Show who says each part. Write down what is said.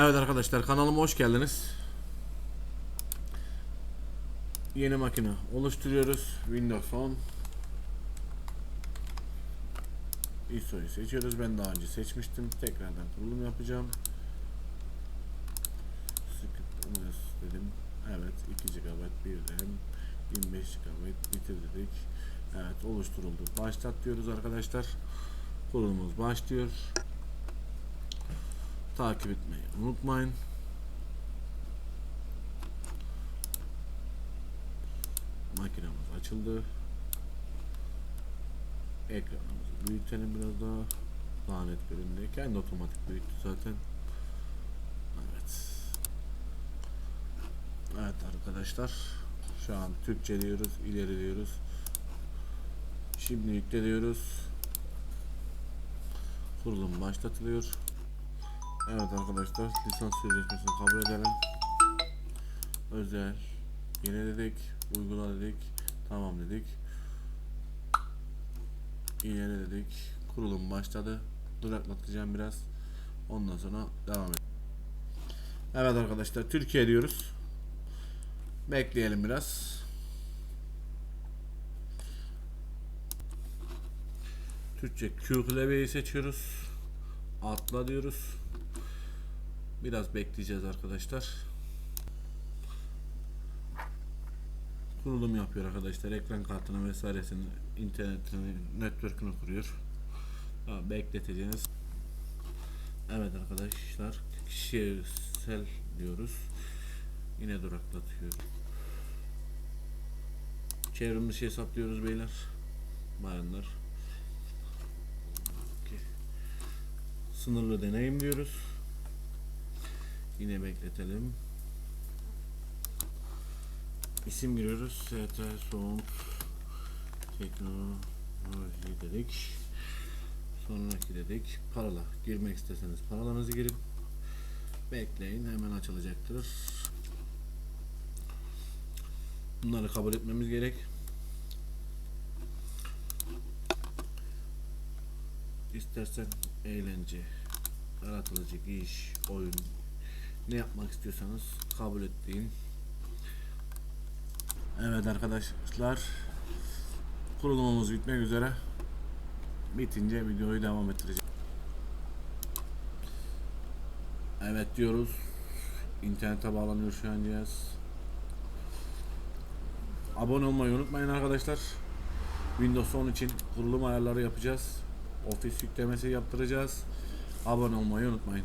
Speaker 1: Evet arkadaşlar kanalıma hoş geldiniz. Yeni makine oluşturuyoruz. Windows 10. ISO'yu seçiyoruz. Ben daha önce seçmiştim. Tekrardan kurulum yapacağım. Dedim. Evet 2 GB bir RAM 25 GB bitir dedik. Evet oluşturuldu. Başlat diyoruz arkadaşlar. Kurulumumuz başlıyor. Takip etmeyi unutmayın. Makinemiz açıldı. Ekranımızı büyütelim biraz daha. Daha net göründü. Kendi otomatik büyüttü zaten. Evet. Evet arkadaşlar. Şu an Türkçe diyoruz. ileri diyoruz. Şimdi yükle diyoruz. Kurulum başlatılıyor. Evet arkadaşlar lisans sözleşmesini kabul edelim. Özel yine dedik, uygula dedik, tamam dedik. İleri dedik. Kurulum başladı. Duraklatacağım biraz. Ondan sonra devam edelim. Evet arkadaşlar Türkiye diyoruz. Bekleyelim biraz. Türkçe Q klavyeyi seçiyoruz. Atla diyoruz. Biraz bekleyeceğiz arkadaşlar. Kurulum yapıyor arkadaşlar. Ekran kartını vesairesini, internetini, network'ünü kuruyor. Ha, bekleteceğiz. Evet arkadaşlar. Kişisel diyoruz. Yine duraklatıyor. Çevrimiçi hesaplıyoruz beyler. Bayanlar. Sınırlı deneyim diyoruz. Yine bekletelim. İsim giriyoruz. ST Sound Teknoloji dedik. Sonraki dedik. Parola. Girmek isterseniz parolanızı girin. Bekleyin. Hemen açılacaktır. Bunları kabul etmemiz gerek. İstersen eğlence, yaratılıcı iş, oyun, ne yapmak istiyorsanız kabul ettiğin. Evet arkadaşlar kurulumumuz bitmek üzere. Bitince videoyu devam ettireceğim. Evet diyoruz. İnternete bağlanıyor şu an cihaz. Abone olmayı unutmayın arkadaşlar. Windows 10 için kurulum ayarları yapacağız. Office yüklemesi yaptıracağız. Abone olmayı unutmayın.